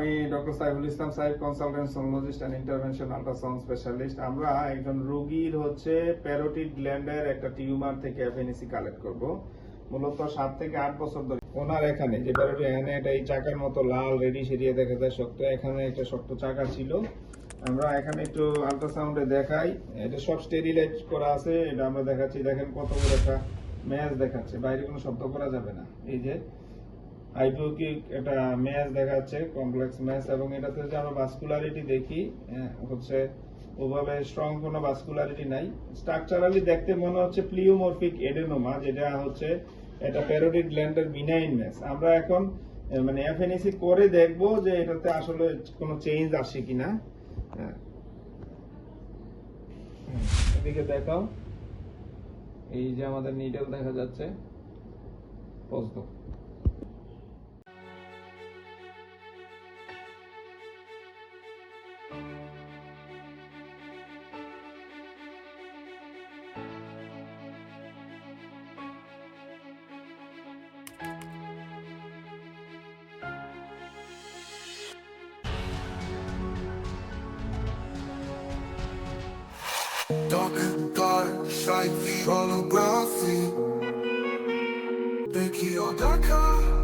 আমি ডক্টর সাইফুল ইসলাম সাহেব consultant sonologist and intervention ultrasound specialist আমরা একজন রোগীর হচ্ছে প্যারোটিড গ্ল্যান্ডের একটা টিউমার থেকে এফএনসি কালেক্ট করব। মূলত সাত থেকে আট বছর ধরে। ওনার এখানে যে প্যারোটি, এখানে এটা এই চাকার মতো লাল রেডি সেরিয়ে দেখা যায়, শক্ত। এখানে একটা শক্ত চাকা ছিল। আমরা এখানে একটু আল্ট্রাসাউন্ডে দেখাই। এটা সব স্টেরিলাইজ করা আছে। এটা আমরা দেখাচ্ছি। দেখেন কত বড় একটা ম্যাচ দেখাচ্ছে। বাইরে কোনো শব্দ করা যাবে না। এই যে হাইড্রোকিক একটা ম্যাচ দেখাচ্ছে কমপ্লেক্স ম্যাচ এবং এটাতে যদি আমরা ভাস্কুলারিটি দেখি আহ, হচ্ছে ওভাবে স্ট্রং কোনো ভাস্কুলারিটি নাই। স্ট্রাকচারালি দেখতে মনে হচ্ছে প্লিওমরফিক এডেনোমা যেটা হচ্ছে এটা প্যারোটিড গ্ল্যান্ডের বিনাইন ম্যাচ আমরা এখন মানে এফএনএসি করে দেখব যে এটাতে আসলে কোনো চেঞ্জ আসে কিনা। হ্যাঁ। এদিকে দেখাও। এই যে আমাদের নিডল দেখা যাচ্ছে। Post Dark and dark, shiny holography Becky Odaka